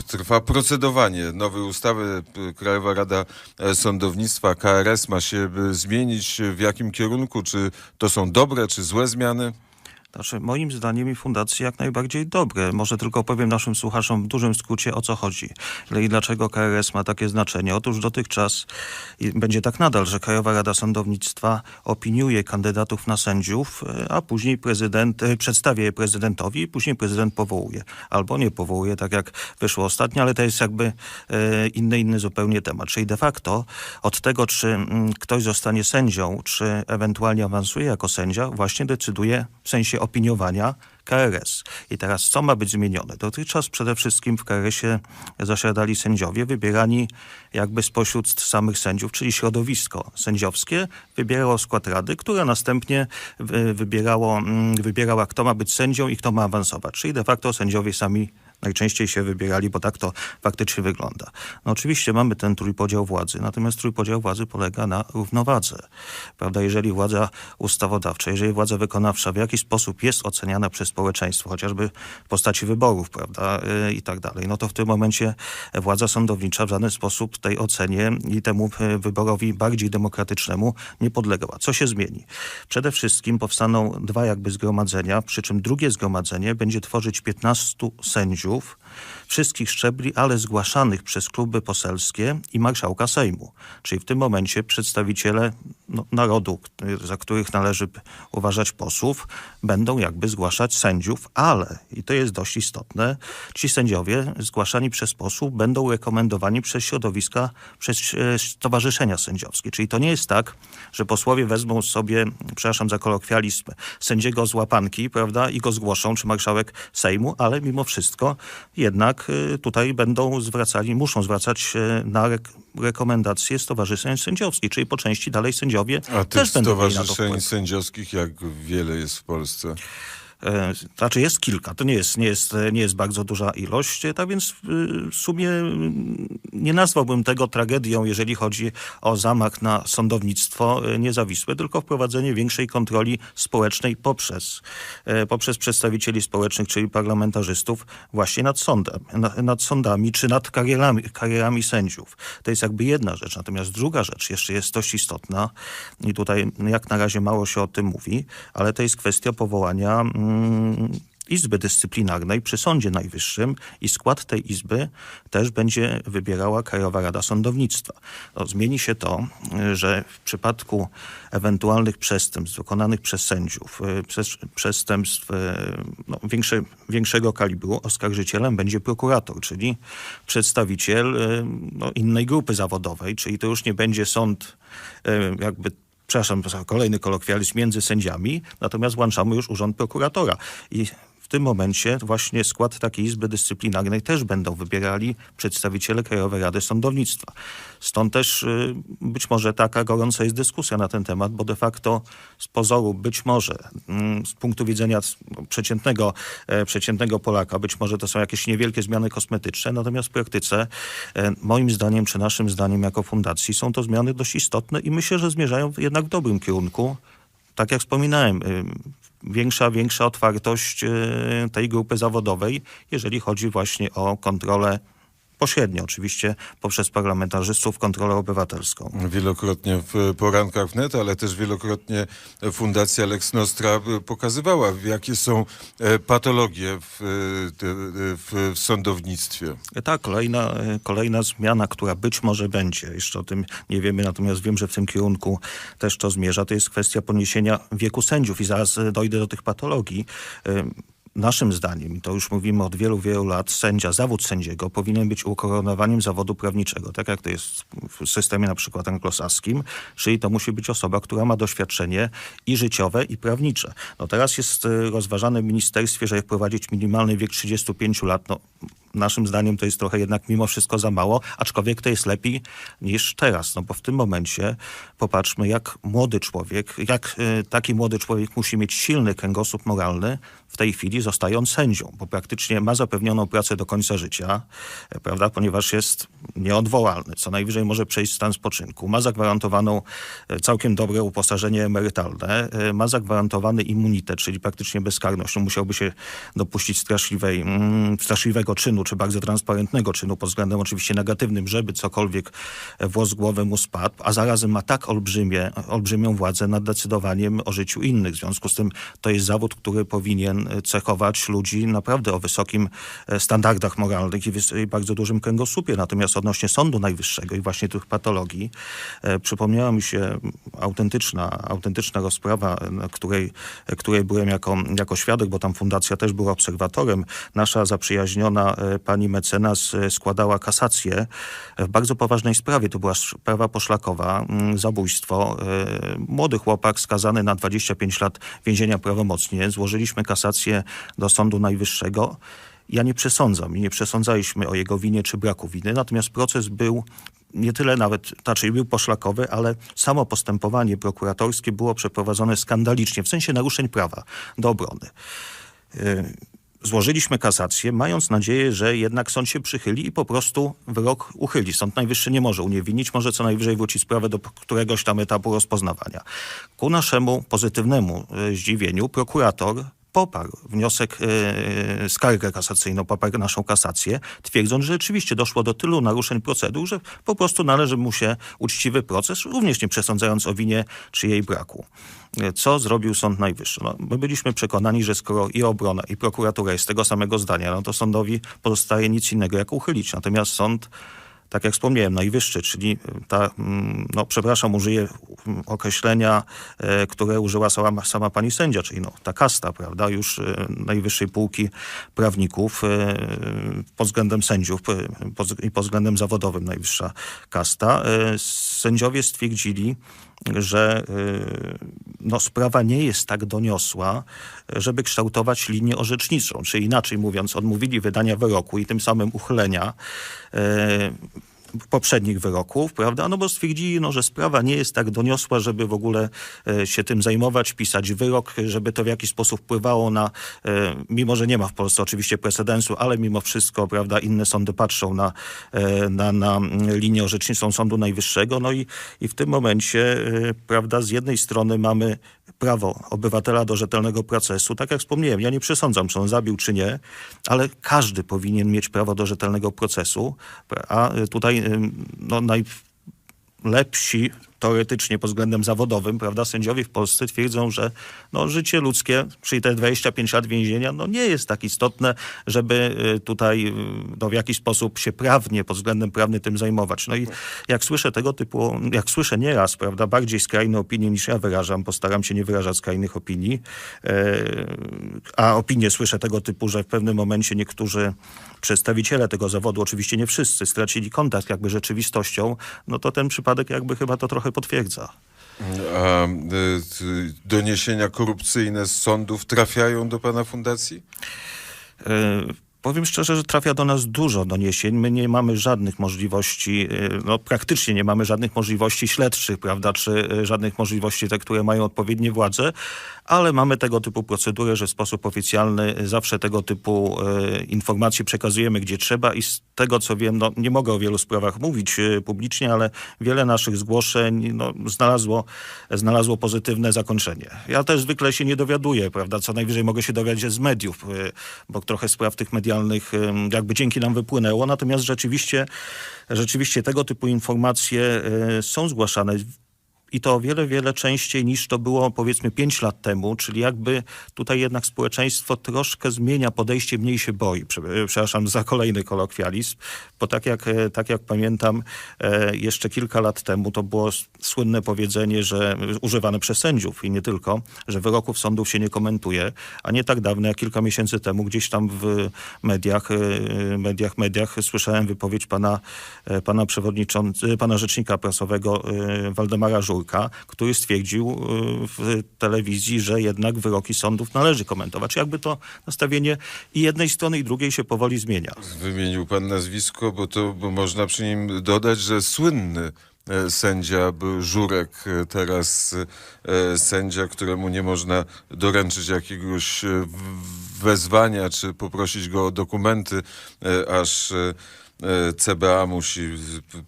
y, trwa procedowanie nowej ustawy. y, Krajowa Rada Sądownictwa, KRS ma się y, zmienić. W jakim kierunku? Czy to są dobre, czy złe zmiany? Znaczy, moim zdaniem i fundacji jak najbardziej dobre. Może tylko powiem naszym słuchaczom w dużym skrócie o co chodzi i dlaczego KRS ma takie znaczenie. Otóż dotychczas i będzie tak nadal, że Krajowa Rada Sądownictwa opiniuje kandydatów na sędziów, e, a później prezydent e, przedstawia je prezydentowi i później prezydent powołuje. Albo nie powołuje, tak jak wyszło ostatnio, ale to jest jakby e, inny, inny zupełnie temat. Czyli de facto od tego, czy mm, ktoś zostanie sędzią, czy ewentualnie awansuje jako sędzia, właśnie decyduje w sensie opiniowania KRS. I teraz co ma być zmienione? Dotychczas przede wszystkim w KRS-ie zasiadali sędziowie wybierani jakby spośród samych sędziów, czyli środowisko sędziowskie wybierało skład rady, które następnie wy- wybierało, mm, wybierała kto ma być sędzią i kto ma awansować. Czyli de facto sędziowie sami najczęściej się wybierali, bo tak to faktycznie wygląda. No oczywiście mamy ten trójpodział władzy, natomiast trójpodział władzy polega na równowadze. Prawda? Jeżeli władza ustawodawcza, jeżeli władza wykonawcza w jakiś sposób jest oceniana przez społeczeństwo, chociażby w postaci wyborów, prawda, yy, i tak dalej, no to w tym momencie władza sądownicza w żaden sposób tej ocenie i temu yy, wyborowi bardziej demokratycznemu nie podlegała. Co się zmieni? Przede wszystkim powstaną dwa jakby zgromadzenia, przy czym drugie zgromadzenie będzie tworzyć 15 sędziów Of wszystkich szczebli, ale zgłaszanych przez kluby poselskie i marszałka Sejmu. Czyli w tym momencie przedstawiciele no, narodu, za których należy uważać posłów, będą jakby zgłaszać sędziów, ale, i to jest dość istotne, ci sędziowie zgłaszani przez posłów będą rekomendowani przez środowiska, przez e, stowarzyszenia sędziowskie. Czyli to nie jest tak, że posłowie wezmą sobie, przepraszam za kolokwializm, sędziego z łapanki, prawda, i go zgłoszą, czy marszałek Sejmu, ale mimo wszystko jednak y, tutaj będą zwracali, muszą zwracać na rek- rekomendacje stowarzyszeń sędziowskich, czyli po części dalej sędziowie A tych też będą na to stowarzyszeń sędziowskich jak wiele jest w Polsce? E, Znaczy jest kilka, to nie jest, nie jest, nie jest bardzo duża ilość, e, tak więc y, w sumie mm, nie nazwałbym tego tragedią, jeżeli chodzi o zamach na sądownictwo e, niezawisłe, tylko wprowadzenie większej kontroli społecznej poprzez, e, poprzez przedstawicieli społecznych, czyli parlamentarzystów właśnie nad sądem, na, nad sądami czy nad karierami, karierami sędziów. To jest jakby jedna rzecz. Natomiast druga rzecz jeszcze jest dość istotna i tutaj jak na razie mało się o tym mówi, ale to jest kwestia powołania mm, Izby Dyscyplinarnej przy Sądzie Najwyższym i skład tej izby też będzie wybierała Krajowa Rada Sądownictwa. No, zmieni się to, że w przypadku ewentualnych przestępstw dokonanych przez sędziów, y, przestępstw y, no, większe, większego kalibru, oskarżycielem będzie prokurator, czyli przedstawiciel y, no, innej grupy zawodowej, czyli to już nie będzie sąd jakby przepraszam, za kolejny kolokwializm między sędziami, natomiast włączamy już urząd prokuratora. I w tym momencie właśnie skład takiej Izby Dyscyplinarnej też będą wybierali przedstawiciele Krajowej Rady Sądownictwa. Stąd też y, być może taka gorąca jest dyskusja na ten temat, bo de facto z pozoru być może mm, z punktu widzenia przeciętnego, e, przeciętnego Polaka, być może to są jakieś niewielkie zmiany kosmetyczne, natomiast w praktyce e, moim zdaniem, czy naszym zdaniem jako fundacji są to zmiany dość istotne i myślę, że zmierzają jednak w dobrym kierunku. Tak jak wspominałem, y, większa, większa otwartość y, tej grupy zawodowej, jeżeli chodzi właśnie o kontrolę pośrednio, oczywiście poprzez parlamentarzystów, kontrolę obywatelską. Wielokrotnie w porankach wnet, ale też wielokrotnie Fundacja Lex Nostra pokazywała, jakie są e, patologie w, te- w, w sądownictwie. Tak, kolejna, e, kolejna zmiana, która być może będzie, jeszcze o tym nie wiemy, natomiast wiem, że w tym kierunku też to zmierza, to jest kwestia podniesienia wieku sędziów i zaraz e, dojdę do tych patologii. Naszym zdaniem, i to już mówimy od wielu, wielu lat, sędzia, zawód sędziego powinien być ukoronowaniem zawodu prawniczego, tak jak to jest w systemie na przykład anglosaskim, czyli to musi być osoba, która ma doświadczenie i życiowe, i prawnicze. No teraz jest e, rozważane w ministerstwie, żeby wprowadzić minimalny wiek 35 lat. No, naszym zdaniem to jest trochę jednak mimo wszystko za mało, aczkolwiek to jest lepiej niż teraz, no bo w tym momencie popatrzmy, jak młody człowiek, jak y, taki młody człowiek musi mieć silny kręgosłup moralny w tej chwili zostając sędzią, bo praktycznie ma zapewnioną pracę do końca życia, e, prawda, ponieważ jest nieodwołalny, co najwyżej może przejść w stan spoczynku, ma zagwarantowaną e, całkiem dobre uposażenie emerytalne, e, ma zagwarantowany immunitet, czyli praktycznie bezkarność, no musiałby się dopuścić straszliwej, mm, straszliwego czynu czynu, czy bardzo transparentnego czynu pod względem oczywiście negatywnym, żeby cokolwiek włos głowy mu spadł, a zarazem ma tak olbrzymie, olbrzymią władzę nad decydowaniem o życiu innych. W związku z tym to jest zawód, który powinien cechować ludzi naprawdę o wysokim e, standardach moralnych i, bardzo dużym kręgosłupie. Natomiast odnośnie Sądu Najwyższego i właśnie tych patologii, e, przypomniała mi się autentyczna, autentyczna rozprawa, na której, której byłem jako, jako świadek, bo tam fundacja też była obserwatorem. Nasza zaprzyjaźniona e, pani mecenas e, składała kasację w bardzo poważnej sprawie. To była sprawa poszlakowa, mm, zabójstwo. E, Młody chłopak skazany na 25 lat więzienia prawomocnie. Złożyliśmy kasację do Sądu Najwyższego. Ja nie przesądzam i nie przesądzaliśmy o jego winie czy braku winy, natomiast proces był nie tyle nawet, znaczy był poszlakowy, ale samo postępowanie prokuratorskie było przeprowadzone skandalicznie, w sensie naruszeń prawa do obrony. Złożyliśmy kasację, mając nadzieję, że jednak sąd się przychyli i po prostu wyrok uchyli. Sąd Najwyższy nie może uniewinnić, może co najwyżej wrócić sprawę do któregoś tam etapu rozpoznawania. Ku naszemu pozytywnemu e, zdziwieniu prokurator poparł wniosek, e, skargę kasacyjną, poparł naszą kasację, twierdząc, że rzeczywiście doszło do tylu naruszeń procedur, że po prostu należy mu się uczciwy proces, również nie przesądzając o winie czy jej braku. E, Co zrobił Sąd Najwyższy? No, my byliśmy przekonani, że skoro i obrona, i prokuratura jest tego samego zdania, no to sądowi pozostaje nic innego jak uchylić. Natomiast sąd tak jak wspomniałem, najwyższy, czyli ta, mm, no przepraszam, użyję określenia, e, które użyła sama, sama pani sędzia, czyli no, ta kasta, prawda, już e, najwyższej półki prawników e, pod względem sędziów e, i pod względem zawodowym najwyższa kasta. E, Sędziowie stwierdzili, że no, sprawa nie jest tak doniosła, żeby kształtować linię orzeczniczą. Czy inaczej mówiąc, odmówili wydania wyroku i tym samym uchylenia y, poprzednich wyroków, prawda? No bo stwierdzili, no, że sprawa nie jest tak doniosła, żeby w ogóle e, się tym zajmować, pisać wyrok, żeby to w jakiś sposób wpływało na, e, mimo że nie ma w Polsce oczywiście precedensu, ale mimo wszystko, prawda, inne sądy patrzą na, e, na, na mm, linię orzeczniczą Sądu Najwyższego, no i, i w tym momencie, prawda, z jednej strony mamy prawo obywatela do rzetelnego procesu. Tak jak wspomniałem, ja nie przesądzam, czy on zabił, czy nie, ale każdy powinien mieć prawo do rzetelnego procesu, a tutaj no, najlepsi teoretycznie pod względem zawodowym, prawda, sędziowie w Polsce twierdzą, że no, życie ludzkie, czyli te 25 lat więzienia, no, nie jest tak istotne, żeby y, tutaj y, no, w jakiś sposób się prawnie, pod względem prawnym tym zajmować. No i jak słyszę tego typu, jak słyszę nieraz, prawda, bardziej skrajne opinie niż ja wyrażam, postaram się nie wyrażać skrajnych opinii, e, a opinie słyszę tego typu, że w pewnym momencie niektórzy przedstawiciele tego zawodu, oczywiście nie wszyscy, stracili kontakt jakby rzeczywistością, no to ten przypadek jakby chyba to trochę potwierdza. A y, y, doniesienia korupcyjne z sądów trafiają do pana fundacji? E, Powiem szczerze, że trafia do nas dużo doniesień. My nie mamy żadnych możliwości, e, no praktycznie nie mamy żadnych możliwości śledczych, prawda, czy e, żadnych możliwości te, które mają odpowiednie władze, ale mamy tego typu procedurę, że w sposób oficjalny zawsze tego typu e, informacje przekazujemy gdzie trzeba. I z tego co wiem, no nie mogę o wielu sprawach mówić e, publicznie, ale wiele naszych zgłoszeń no, znalazło, znalazło pozytywne zakończenie. Ja też zwykle się nie dowiaduję, prawda, co najwyżej mogę się dowiedzieć z mediów, e, bo trochę spraw tych medialnych jakby dzięki nam wypłynęło, natomiast rzeczywiście, rzeczywiście tego typu informacje są zgłaszane i to o wiele, wiele częściej niż to było powiedzmy 5 lat temu, czyli jakby tutaj jednak społeczeństwo troszkę zmienia podejście, mniej się boi. E, Przepraszam za kolejny kolokwializm, bo tak jak, e, tak jak pamiętam e, jeszcze kilka lat temu to było słynne powiedzenie, że używane przez sędziów i nie tylko, że wyroków sądów się nie komentuje, a nie tak dawno, jak kilka miesięcy temu gdzieś tam w mediach, mediach, mediach słyszałem wypowiedź pana, pana przewodniczącego, pana rzecznika prasowego Waldemara Żurka, który stwierdził e, w telewizji, że jednak wyroki sądów należy komentować. Jakby to nastawienie i jednej strony i drugiej się powoli zmienia. Wymienił pan nazwisko, bo to bo można przy nim dodać, że słynny e, sędzia Żurek, e, teraz e, sędzia, któremu nie można doręczyć jakiegoś wezwania, czy poprosić go o dokumenty, aż CBA musi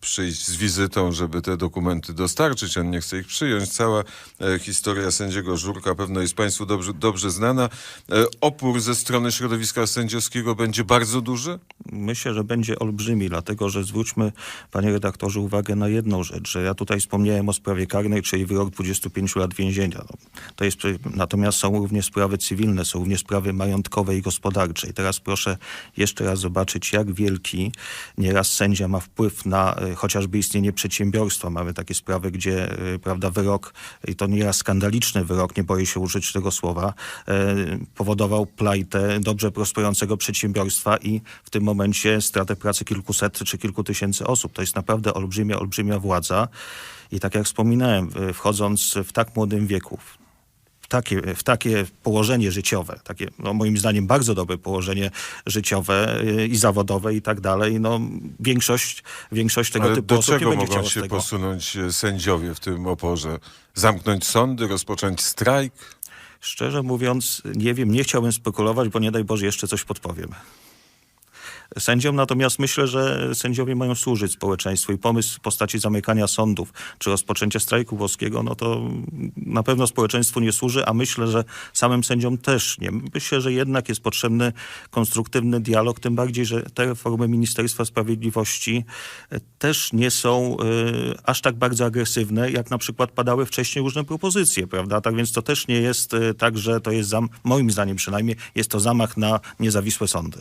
przyjść z wizytą, żeby te dokumenty dostarczyć. On nie chce ich przyjąć. Cała e, historia sędziego Żurka pewno jest Państwu dobrze, dobrze znana. E, Opór ze strony środowiska sędziowskiego będzie bardzo duży? Myślę, że będzie olbrzymi, dlatego że zwróćmy, panie redaktorze, uwagę na jedną rzecz, że ja tutaj wspomniałem o sprawie karnej, czyli wyrok 25 lat więzienia. No, to jest, natomiast są również sprawy cywilne, są również sprawy majątkowe i gospodarcze. I teraz proszę jeszcze raz zobaczyć, jak wielki nieraz sędzia ma wpływ na e, chociażby istnienie przedsiębiorstwa. Mamy takie sprawy, gdzie e, prawda, wyrok, i to nieraz skandaliczny wyrok, nie boję się użyć tego słowa, e, powodował plajtę dobrze prosperującego przedsiębiorstwa i w tym momencie stratę pracy kilkuset czy kilku tysięcy osób. To jest naprawdę olbrzymia, olbrzymia władza. I tak jak wspominałem, wchodząc w tak młodym wieku, takie, w takie położenie życiowe, takie no, moim zdaniem bardzo dobre położenie życiowe y, i zawodowe i tak dalej, no większość, większość tego Ale typu do osób nie czego będzie mogą się posunąć e, sędziowie w tym oporze? Zamknąć sądy, rozpocząć strajk? Szczerze mówiąc, nie wiem, nie chciałbym spekulować, bo nie daj Boże jeszcze coś podpowiem. Sędziom natomiast myślę, że sędziowie mają służyć społeczeństwu i pomysł w postaci zamykania sądów czy rozpoczęcia strajku włoskiego, no to na pewno społeczeństwu nie służy, a myślę, że samym sędziom też nie. Myślę, że jednak jest potrzebny konstruktywny dialog, tym bardziej, że te reformy Ministerstwa Sprawiedliwości e, też nie są e, aż tak bardzo agresywne, jak na przykład padały wcześniej różne propozycje, prawda? Tak więc to też nie jest e, tak, że to jest, moim zdaniem przynajmniej, jest to zamach na niezawisłe sądy.